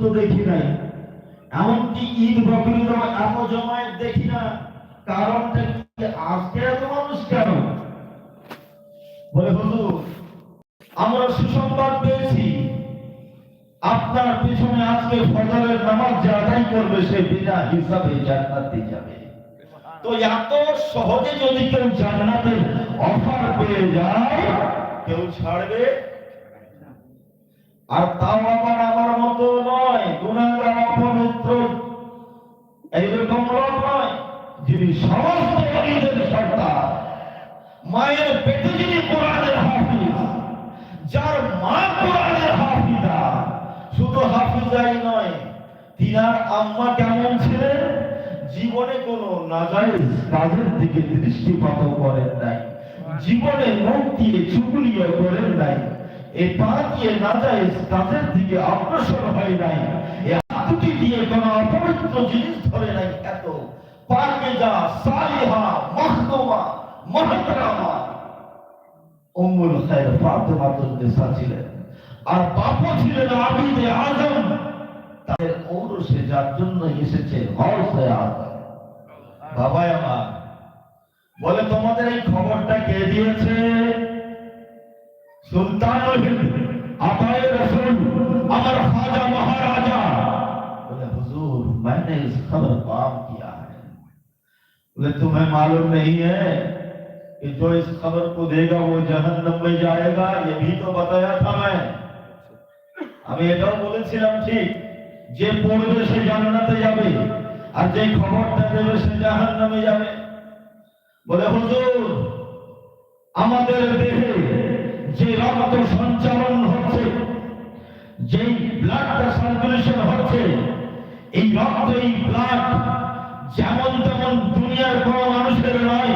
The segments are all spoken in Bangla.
তো দেখি নাই। এমনকি ঈদ বকরির এত জমায়েত দেখি না। কারণটা কি? আজকে এত মানুষ কেন? বলে হুজুর আমরা সুসংবাদ পেয়েছি। আপনার পিছনে আজকে ফজরের নামাজ যে আদায় করবে সে বিনা হিসাবে জান্নাতে যাবে। তো এত সহজে যদি কেউ জান্নাতের অফার পেয়ে যায় কেউ ছাড়বে? আর তাও আবার আমার মায়ের পেটে যিনি কোরআনের হাফিজ, যার মা কোরআনের হাফিজা। শুধু হাফিজাই নয়, তিনার আম্মা কেমন ছিলেন? জীবনে কোনো নাজায়েজ কাজের দিকে দৃষ্টিপাত করেন নাই। জীবনে মুখ দিয়ে চুগুলিও করেন নাই। এ পা দিয়ে নাজায়েজ কাজের দিকে অগ্রসর হয় নাই। এ হাতুটি দিয়ে কোনো অপবিত্র জিনিস ধরে নাই এত। পাকে যা সালিহা মাহদুমা মহতরামা উম্মুল খায়র ফাতেমাতুন নিসা ছিলেন আর বাবা ছিলেন আবিদে আজম তাদের ঔরসে যার জন্য এসেছে হরসে আজম বাবা আমার বলে তোমাদের এই খবরটা কে দিয়েছে সুলতানুল হিন্দ আতায়ে রসুল আমার খাজা মহারাজা बोले हुजूर मैंने इस खबर को आम किया है बोले तुम्हें मालूम नहीं है कि जो इस खबर को देगा वो जहन्नम में जाएगा ये भी तो बताया था मैं আমি এটাও বলেছিলাম ঠিক যে পড়বে সে জান্নাতে যাবে আর যে খবরটা দেবে সে জাহান্নামে যাবে বলে হুজুর আমাদের দেহে যে রক্ত সঞ্চালন হচ্ছে যেই ব্লাডটা সার্কুলেশন হচ্ছে এই রক্ত এই ব্লাড যেমন তেমন দুনিয়ার কোন মানুষের নয়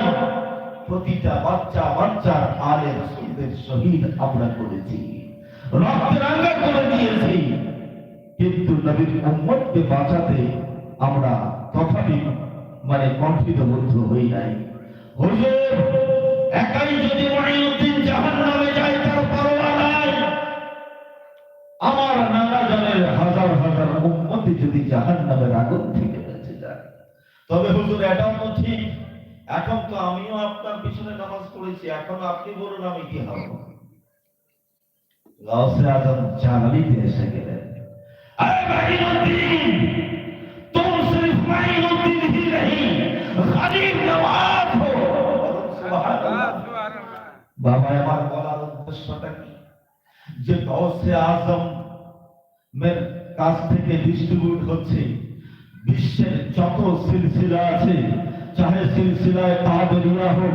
প্রতিটা বাচ্চা বাচ্চার আলে রসুলদের শহীদ আমরা করেছি। রক্ত রাঙ্গা করে দিয়েছি। কিন্তু নবীর উম্মতকে বাঁচাতে আমরা তথাপি মানে কণ্ঠিতবদ্ধ হই নাই। হুজুর, একাই যদি মহিউদ্দিন জাহান্নামে যায়, তার পরোয়া নাই। আমার নানা জনের হাজার হাজার উম্মতি যদি জাহান্নামের আগুন থেকে বেঁচে যায়। তবে হুজুর, এটাও তো ঠিক। এখন তো আমিও আপনার পিছনে নামাজ পড়েছি, এখন আপনি বলুন আমি কি হব? এসে গেলেন। আরে হি নওয়াজ হো। বাবা, আমার বলার উদ্দেশ্যটা কি? যে গাউসে আজম মের কাছ থেকে ডিস্ট্রিবিউট হচ্ছে, বিশ্বের যত সিলসিলা আছে চাহে সিলসিলায় কাদরিয়া हो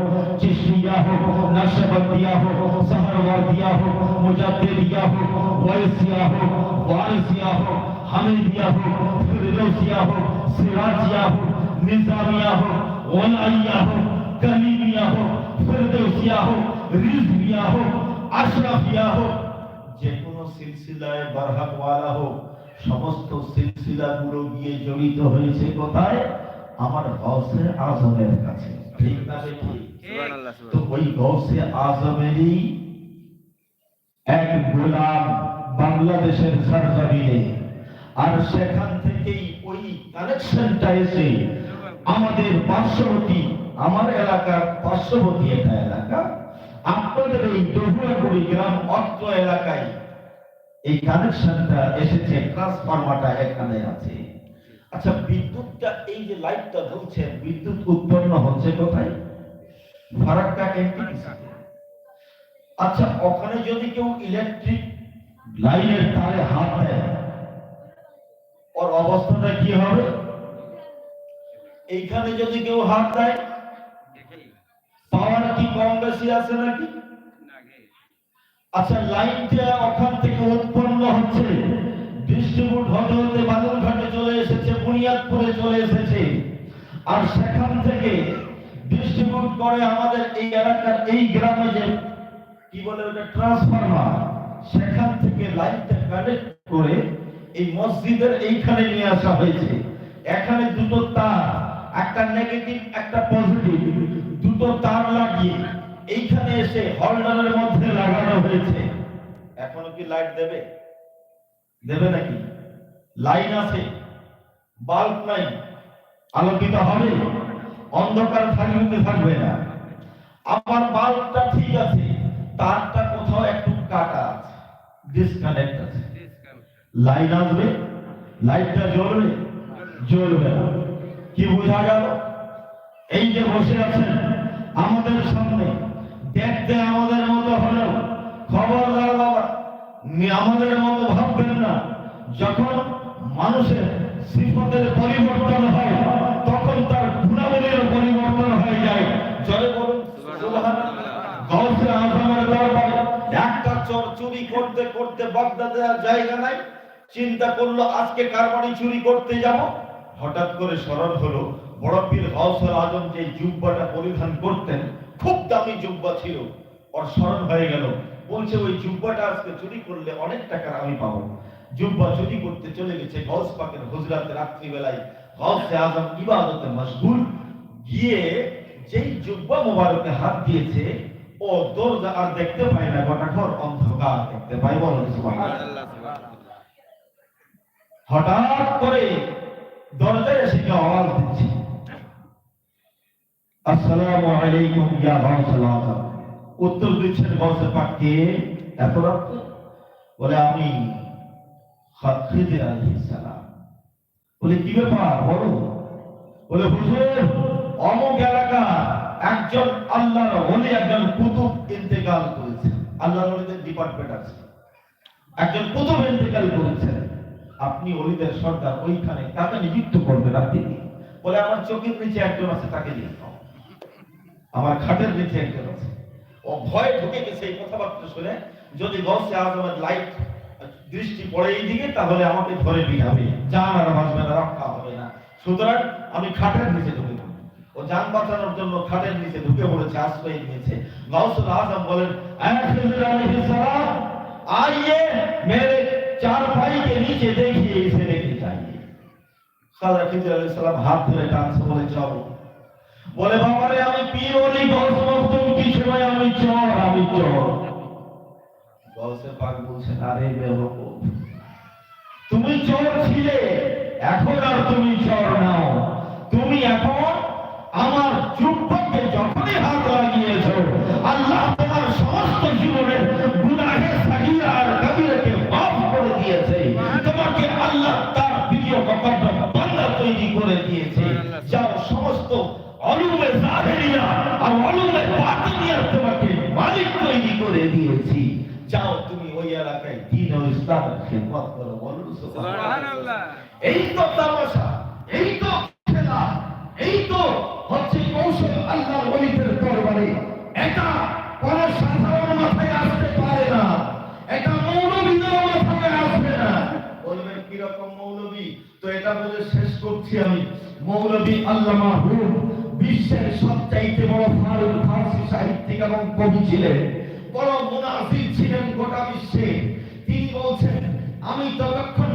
चिश्तिया हो नक्शबंदिया हो सहरवर्दिया हो मुजद्दिदिया हो वैसिया हो वारिसिया हो हमीदिया हो फिरदौसिया हो सिराजिया हो निजामिया हो वलाइया हो कलीमिया हो फिरदौसिया हो रिजविया हो আশরাফিয়া হোক যে কোনো সিলসিলায় বারহাকওয়ালা হোক সমস্ত সিলসিলাগুলো গিয়ে জড়িত হয়েছে কোথায় আমার গৌসে আজমের কাছে। ঠিক না ঠিক তো ওই গৌসে আজমেরই এক গোলাম বাংলাদেশের সরজমিনে। আর সেখান থেকেই ওই কানেকশনটা এসে আমাদের পার্শ্ববর্তী আমার এলাকার পার্শ্ববর্তী একটা এলাকা আপনাদের এই দহুয়াগুড়ি গ্রাম অর্থ এলাকায় এই কানেকশনটা এসেছে ট্রান্সফরমারটা এখানে আছে। আচ্ছা বিদ্যুৎটা এই যে লাইটটা জ্বলছে বিদ্যুৎ উৎপন্ন হচ্ছে কোথায়? ফারাক্কা এনটিপিসি আচ্ছা ওখানে যদি কেউ ইলেকট্রিক লাইনের তারে হাত দেয়, ওর অবস্থাটা কি হবে? এইখানে যদি কেউ হাত দেয়, পাওয়ার কি কম বেশি আছে নাকি? আচ্ছা লাইনটা ওখান থেকে উৎপন্ন হচ্ছে। ডিস্ট্রিবিউট হতে হতে বাদুরঘাটে চলে এসেছে। বুনিয়াদপুরে চলে এসেছে। আর সেখান থেকে ডিস্ট্রিবিউট করে আমাদের এই এলাকার এই গ্রামে যে, কি বলে ওটা ট্রান্সফরমার সেখান থেকে লাইনটা কানেক্ট করে এই মসজিদের এইখানে নিয়ে আসা হয়েছে। এখানে দুটো তার, একটা নেগেটিভ একটা পজিটিভ দুটো তার লাগিয়ে এইখানে এসে হোল্ডারের মধ্যে লাগানো হয়েছে। এখনও কি লাইট দেবে? দেবে নাকি? লাইন আছে। বাল্ব নাই, আলোকিত হবে অন্ধকার থাকবে থাকবে না। আমার বাল্বটা ঠিক আছে, তারটা কোথাও একটু কাটা আছে ডিসকানেক্ট আছে। লাইন আসবে লাইটটা জ্বলবে জ্বলবে না। কি বোঝা গেল? এই যে বসে আছেন, আমাদের সামনে, দেখতে আমাদের মতো হলেও, খবরদার বাবা আমাদের মতো ভাববেন না। যখন মানুষের সিফতের পরিবর্তন হয়, তখন তার গুণাবলীর পরিবর্তন হয়ে যায়। চলে বলুন। গৌসে আজমের দরবারে একটা চোর চুরি করতে করতে বাগদাদে আর জায়গা নাই। চিন্তা করল, আজকে কার বাড়ি চুরি করতে যাব? হঠাৎ করে স্মরণ হলো, বড় পীর গৌসুল আজম যে জুব্বাটা পরিধান করতেন, খুব দামি জুব্বা ছিল। ওর স্মরণ হয়ে গেল। বলছে, ওই জুব্বাটা আজকে চুরি করলে অনেক টাকার আমি পাবো। জুব্বা চুরি করতে চলে গেছে গৌস পাকের হুজরাতে রাত্রিবেলায়। গৌসে আজম ইবাদতে মশগুল গিয়ে যেই জুব্বা মোবারকে হাত দিয়েছে, ও দরজা আর দেখতে পায় না, গোটা ঘর অন্ধকার দেখতে পায় বলো হঠাৎ করে দরজায় এসে কেউ আওয়াজ দিচ্ছে। আসসালামু আলাইকুম ইয়া গাউসুল আজম। উত্তর দিচ্ছেন গাউসে পাককে, এত রাত্রে? বলে, আমি খিজির আলাইহিস সালাম। বলে, কি ব্যাপার? বলো। বলে, হুজুর, অমুক এলাকা একজন আল্লাহর ওলি, একজন কুতুব ইন্তেকাল আল্লাহর ওলিদের ডিপার্টমেন্ট আছে। একজন কুতুব ইন্তেকাল আপনি অলিদের সর্দার, ওইখানে তাকে নিযুক্ত করবেন আপনি? বলে, আমার চোখের নিচে একজন আছে, তাকে দাও। আমার খাটের নিচে একজন আছে। ও ভয় ঢুকে গেছে, এই কথাবার্তা শুনে যদি গসে আজমের লাইট দৃষ্টি পড়ে এই দিকে, তাহলে আমাকে ধরে বিধাবে। জান আর বাঁচবে না রক্ষা হবে না। সুতরাং আমি খাটের নিচে ঢুকে ও যান বাঁচানোর জন্য খাটের নিচে ঢুকে পড়েছে, আশ্রয় নিয়েছে। গাউসুল আজম বলেন আইয়ে মেরে চার ভাইকে নিচে দেখিয়ে এসে রেখে চাই সাদা খিজির আলী সালাম হাত ধরে টানছে বলে, চল। বলে, বাবারে, আমি পীর অলি গল্প কি সময় আমি চল আমি চল গৌসে পাক বলছেন আরে তুমি চোর ছিলে, এখন আর তুমি চোর নাও। তুমি এখন আমার যুব্বকে যখনই হাত লাগিয়েছ, আল্লাহ তোমার সমস্ত জীবনের গুনাহে সাগীরা আর মাফ করে দিয়েছে। তোমাকে আল্লাহ তার প্রিয় কপট বান্দা তৈরি করে দিয়েছে। যাও সমস্ত অলুমে জাহেরিয়া আর অলুমে বাতিনিয়া তোমাকে মালিক তৈরি করে দিয়েছি যাও তুমি ওই এলাকায় দিন ও ইসলামের খেদমত করো বলুন সুবহানাল্লাহ। এই তো তামাশা এই তো খেলা এই তো হচ্ছে কৌশল আল্লাহর ওলিদের দরবারে। এটা কোন সাধারণ মাথায় আসতে পারে না। এটা মৌলবীদের মাথায় আসবে না। বলবেন কীরকম মৌলবী? তো এটা বলে শেষ করছি আমি। মৌলবী আল্লামা হুম বিশ্বের সবচাইতে বড় ফারুক ফার্সি সাহিত্যিক এবং কবি ছিলেন। বড় মুনাফিক ছিলেন গোটা বিশ্বে। তিনি বলছেন আমি ততক্ষণ